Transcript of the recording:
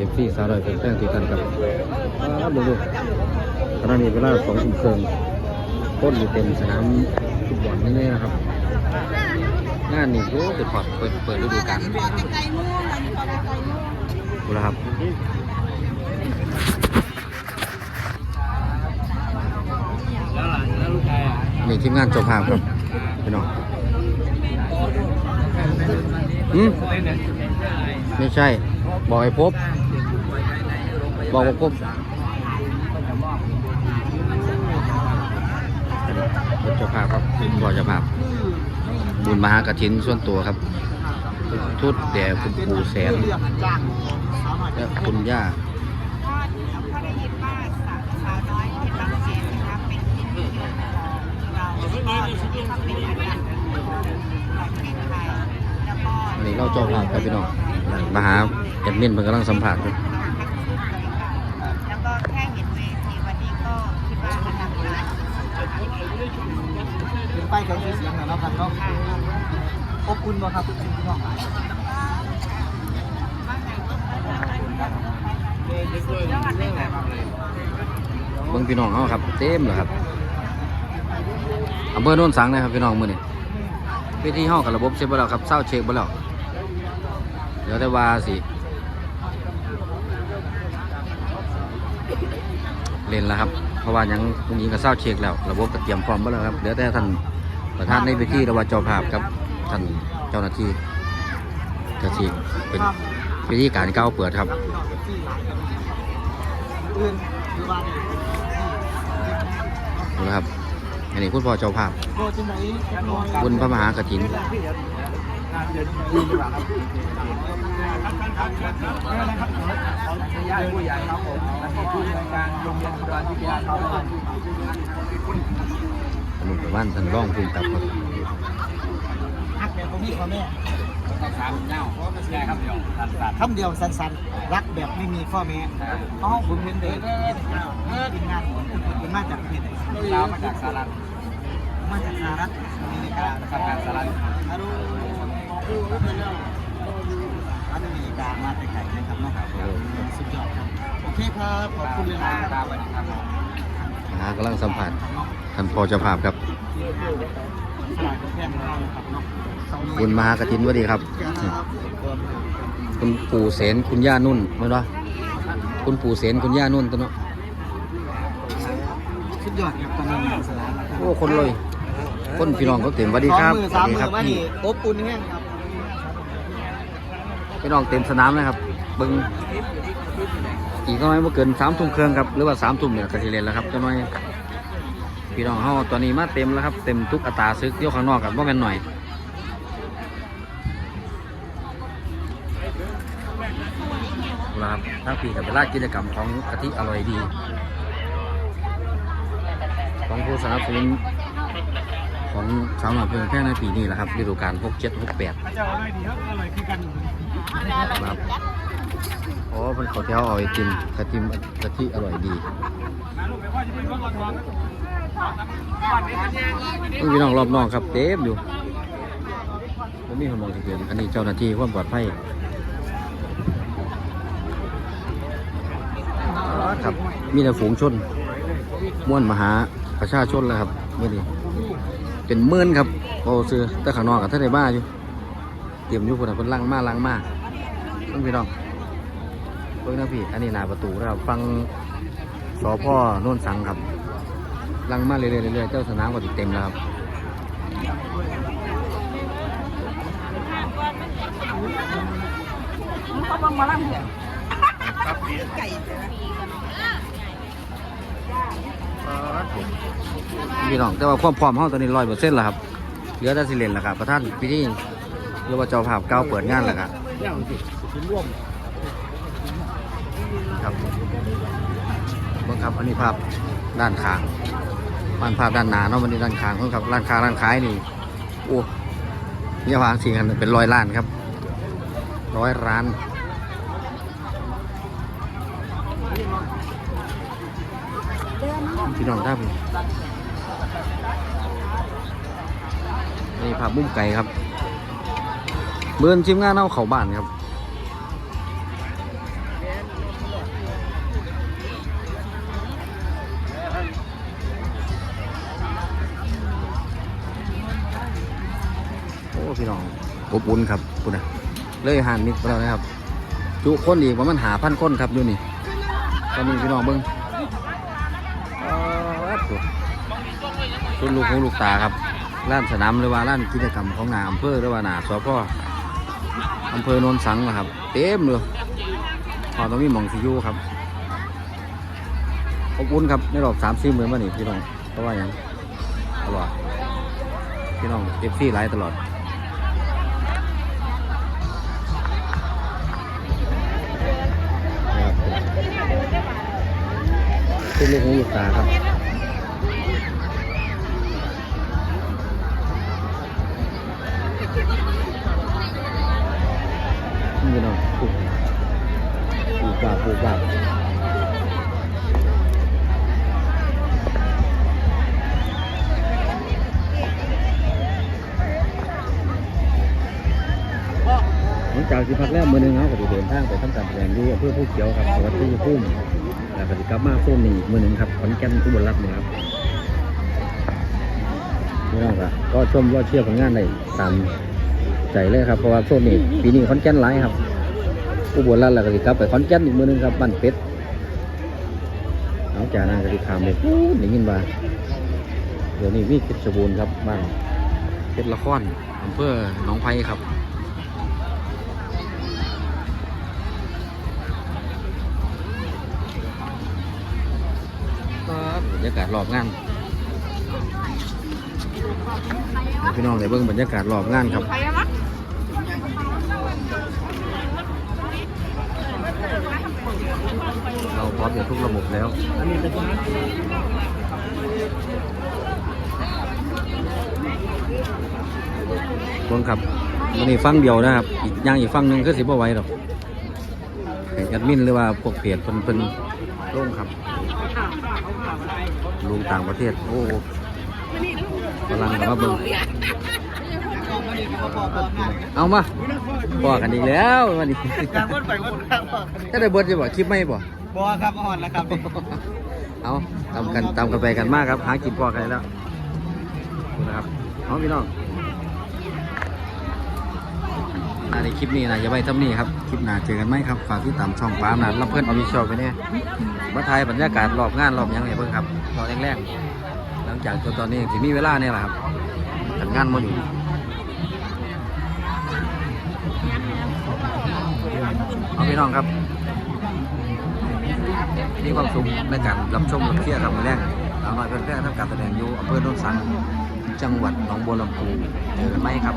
เอฟซีสาวน้อยเป็นแป้งตีกันครับครับดูขณะนี้เวลาสองทุ่มครึ่งต้นอยู่เต็มสนามฟุตบอลแน่ๆนะครับงานนี้โอ้เปิดพอดเปิดเปิดฤดูกาลพอไกลๆมู่อันนี้พอไกลๆมู่ดูนะครับนี่ทีมงานเจบภาพครับพี่น้องอืมไม่ใช่ บอกไอ้พบ บอกว่าพบเจ้าภาพครับบอกเจ้าภาพ บุญมหากฐินส่วนตัวครับ ทุดแด่คุณปู่แสนและคุณย่าก็ก็ได้ยินว่าสาวสาวน้อยเพชรบางแสนนะคะเป็นที่นิยมของเราก็ที่เขาเป็นอันดับหนึ่งของประเทศไทยแล้วก็อันนี้เราเจ้าภาพครับพี่น้องมาหาแอดมินมันกำลังสัมผัสอยู่ แล้วก็แค่เห็นเวทีวันนี้ก็คิดว่าอลังการ เป็นป้ายเครื่องเสียงเหรอครับเนาะ อบอุ่นบ่ครับพี่น้องยอดเลยค่ะเบิ่งพี่น้องเขาครับ เต็มเลยครับอำเภอโน่นสังนะครับพี่น้องมือนี้เวทีห้องกับระบบเช็คบ่แล้วครับเศร้าเช็คบ่แล้วเดี๋ยวแต่ว่าสิเล่นแล้วครับ เพราะว่ายังตรงนี้ก็เศร้าเช็คแล้ว ระบบก็เตรียมพร้อมบ่แล้วครับเดี๋ยวแต่ท่านประธานในเวทีระว่าจ้าภาพครับ ท่านเจ้าหน้าที่เจะสิเป็นวิธีการก้าวเปิดครับนหรือว่านะครับอันนี้คุณพ่อเจ้าภาพบุญพระมหากฐินญาติผู้ใหญ่ครับผมและผู้ในวยการโรงเรียนอุดรวิทยาครับหนุ่มกับบ้านท่านร่องภูมิกับครับ ฮักแบบบ่มีพ่อแม่สามเจ้าใช่ครับเดียวตัดตัดคำเดียวสั้นๆรักแบบไม่มีพ่อแม่อ๋อผมเห็นเด็กทีมงานเป็นมาจากประเทศไหนดาวมาจากสหรัฐมาจากสหรัฐอเมริกาทำงานสหรัฐฮัลโหลรัฐอเมริกามาแต่ไกลนะครับเนาะสุดยอดครับโอเคครับขอบคุณเลยนะดาวไปนะครับหากำลังสัมผัสท่านพ่อเจ้าภาพครับ สลากแพงเราครับเนาะบุญมหากฐินสวัสดีครับครับ คุณปู่เสนคุณย่านุ่นไม่รู้คุณปู่เสนคุณย่านุ่นตัวเนาะสุดยอดครับตอนนี้สนามโอ้คนเลย คนพี่น้องเขาเต็มสวัสดีครับสองมือสสาวัมสดีมืคอรับมาพี่นี่อบอุ่นแห้งครับพี่น้องเต็มสนามเลยครับเบิ่งอีกน้อยเมื่อเกินสามทุ่มเครื่องครับหรือว่าสามทุ่มเนี่ยก็สิเล่นแล้วครับเจ้าน้อยพี่น้องเฮาตอนนี้มาเต็มแล้วครับเต็มทุกอัตราซึกเที่ยวข้างนอกกับว่าแม่นหน่อย ครับทั้งปีกับเป็นรากิจกรรมของกะทิอร่อยดี ของผู้สนับสนุนของสาวหน่อยเพื่อนแค่ในปีนี้แหละครับฤดูกาล6 7 6 8เจ้าอร่อยดีครับอร่อยคือกันครับอ๋อเป็นข้าวแถวเอาไอติมกะทิมกะทิอร่อยดีพี่น้องรอบนอกครับเต็มอยู่ผมมีคนมองเกินอันนี้เจ้าหน้าที่ความปลอดภัย ครับ มีแต่ฝูงชนม่วนมหาประชาชนแล้วครับเมื่อนี้เป็นหมื่นครับโอ้ซื้อแต่ข้างนอกกับท่านในบ้านอยู่เตรียมอยู่คนน่ะคนลังมาลังมาต้องพี่น้องเพิ่งนะพี่อันนี้หน้าประตูนะครับฟังสอพ่อโน่นสังครับลังมาเรื่อยๆเรื่อยๆเจ้าสนามก็ติดเต็มแล้วครับเขาบังมาล่ำเถอะ พี่น้องแต่ว่าความพร้อมห้องตอนนี้ร้อยเปอร์เซ็นต์แล้วครับเหลือแต่สิเลนแล้วครับประท่านพี่ที่เรียกว่าเจ้าภาพเก้าวเปิดงานแล้วครับครับบิ่งครับอันนี้ภาพด้านข้างมันภาพด้านหน้าเนาะวันนี้ด้านข้างเพิ่นครับร้านค้าร้านขายนี่โอ้เนี่ยวางสิกันเป็นร้อยล้านครับร้อยร้าน พี่น้องได้ไหมนี่ผักบุ้มไก่ครับเบื่อนชิมงานเอาเขาบ้านครับโอ้พี่น้องอบอุ่นครับคุณนะเลยหันมิกไปแล้วนะครับ จุคนอีกว่ามันหาพันคนครับอยู่นี่ตอนนี้พี่น้องเบิ้ง ชุดลูกหูลูกตาครับร้านสนามหรือว่าร้านกิจกรรมของหนาอำเภอหรือว่าหนาสพอำเภอโนนสังนะครับ เต็มเลยพอต้องมีหมองสิอยูครับอบอุ่นครับในรอบสามสี่หมื่นมานี่พี่น้องเพราะว่าอย่างตลอดพี่น้องเอฟซีไลฟ์ตลอดเป็นลูกหูลูกตาครับูกบบหลังจากที่พักแล้วมือหนึงเขาก็จะเดินทางไปทำการแสดงอยู่อำเพื่อผู้เขียวครับจังหวัดที่พุ่มแล้วก็จะกลับมาโซนนี้มือหนึงครับขอนแก่นอุบลรัตน์นี่ครับนี่น้องก็ก็ชมรอเชื่อผลงานได้ตามใจเลยครับเพราะว่าโซนนี้ปีนี้ขอนแก่นหลายครับ อุบลรัตน์แล้วก็จะกลับไปขอนแก่นอีกมือนึงครับบ้านเป็ดเอาจากนั้นก็จะขามไปพูดอย่างนี้ว่าเดี๋ยวนี้มีเพชรบูรณ์ครับบ้านเพชรละครอำเภอหนองไผ่ครับบรรยากาศรอบงานพี่น้องได้เบิ่งบรรยากาศรอบงานครับ เราพร้อมอยู่ ทุกระบบแล้วเบิ่งครับวันนี้ฟังเดียวนะครับ อีกอย่างอีกฟังหนึ่งก็สิบ่ไหวหรอกให้แอดมินหรือว่าพวกเพจเพิ่นเพิ่นลงครับลุงต่างประเทศ โอ้กำลังแบบว่าเบิ่งเอามาบอกกันอีกแล้ววันนี้การวนไปวนมาบอกกันถ้าได้เบิร์ดจะบอกคลิปไม่บอก บอครับอ่อนแล้วครับเอาตามกันตามกันไปกันมากครับ หากินพอกันแล้วดูนะครับเอาพี่น้องอ่าในคลิปนี้นะอย่าไปทำนี่ครับ คลิปหน้าเจอกันไหมครับ ฝากที่ตามช่องปามนะรับเพื่อนเอาวิชอลไปเนี่ยมาถ่ายบรรยากาศรอบงานรอบยังไงเพิ่งครับรอแรกๆหลังจากจนตอนนี้ที่มีเวลาเนี่ยแหละครับทำงานมาอยู่เอาพี่น้องครับ มีความสุขในการรับชมรับเชียร์รับแรงสาวน้อยเพื่อนๆพร่ทำการแสดงอยู่อำเภอโนนสังจังหวัดหนองบัวลำพูเจอกันไม่ครับ